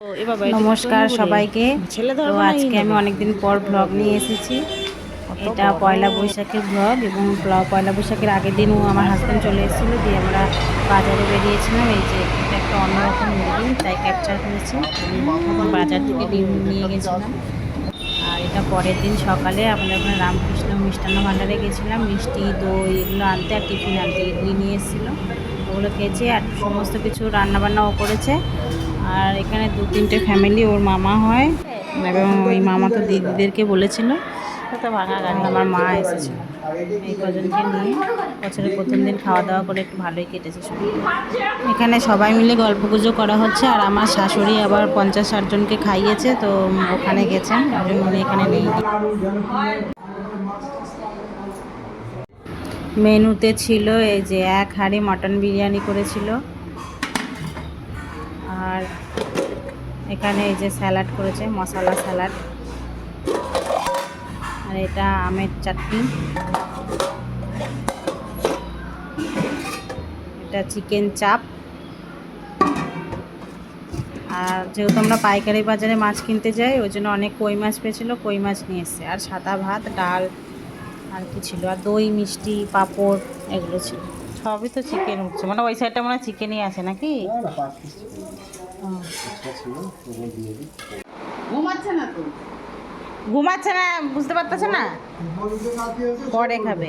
নমস্কার সবাইকে। তো আজকে আমি অনেকদিন পর ব্লগ নিয়ে এসেছি। এটা পয়লা বৈশাখের ব্লগ এবং পয়লা বৈশাখের আগের দিন ও আমার হাজব্যান্ড চলে এসেছিল দিয়ে আমরা বাজারে বেরিয়েছিলাম। এই যে এটা একটা অন্যরকম দিন তাই ক্যাপচার করেছি। বাজার থেকে ডিম নিয়ে গেছিলাম। আর এটা পরের দিন সকালে আমরা ওখানে রামকৃষ্ণ মিষ্টান্ন ভাণ্ডারে গেছিলাম। মিষ্টি দই এগুলো আনতে আর টিফিন আনতে ইডলি নিয়ে এসেছিল। ওগুলো খেয়েছি আর সমস্ত কিছু রান্নাবান্নাও করেছে। আর দু তিনটে ফ্যামিলি ওর মামা হয়। এবং ওই মামা তো দিদিদেরকে বলেছিল ভাঙা আমার মা এসেছিল এই কজনকে নিয়ে বছরের প্রথম দিন খাওয়া দাওয়া করে একটু ভালোই কেটেছে এখানে সবাই মিলে গল্প গুজব করা হচ্ছে, আর আমার শাশুড়ি আবার পঞ্চাশ ষাট জনকে খাইয়েছে, তো ওখানে গেছেন, ওই জন্য উনি এখানে নেই। মেনুতে ছিল এই যে এক হাঁড়ি মটন বিরিয়ানি করেছিল, আর এখানে এই যে স্যালাড করেছে, মশলা স্যালাড। আর এটা আমের চাটনি। এটা চিকেন চাপ। আর যেহেতু আমরা পাইকারি বাজারে মাছ কিনতে যাই, ওই জন্য অনেক কই মাছ পেয়েছিলো, কই মাছ নিয়ে এসছে। আর সাদা ভাত, ডাল, আর কি ছিল? আর দই, মিষ্টি, পাঁপড়, এগুলো ছিল। সবই তো চিকেন উঠছে মানে ওই সাইডটা মনে হয় চিকেনই আছে নাকি? হুম। ঘুমাচ্ছে না বুঝতে পারতেছে না? পরে খাবে।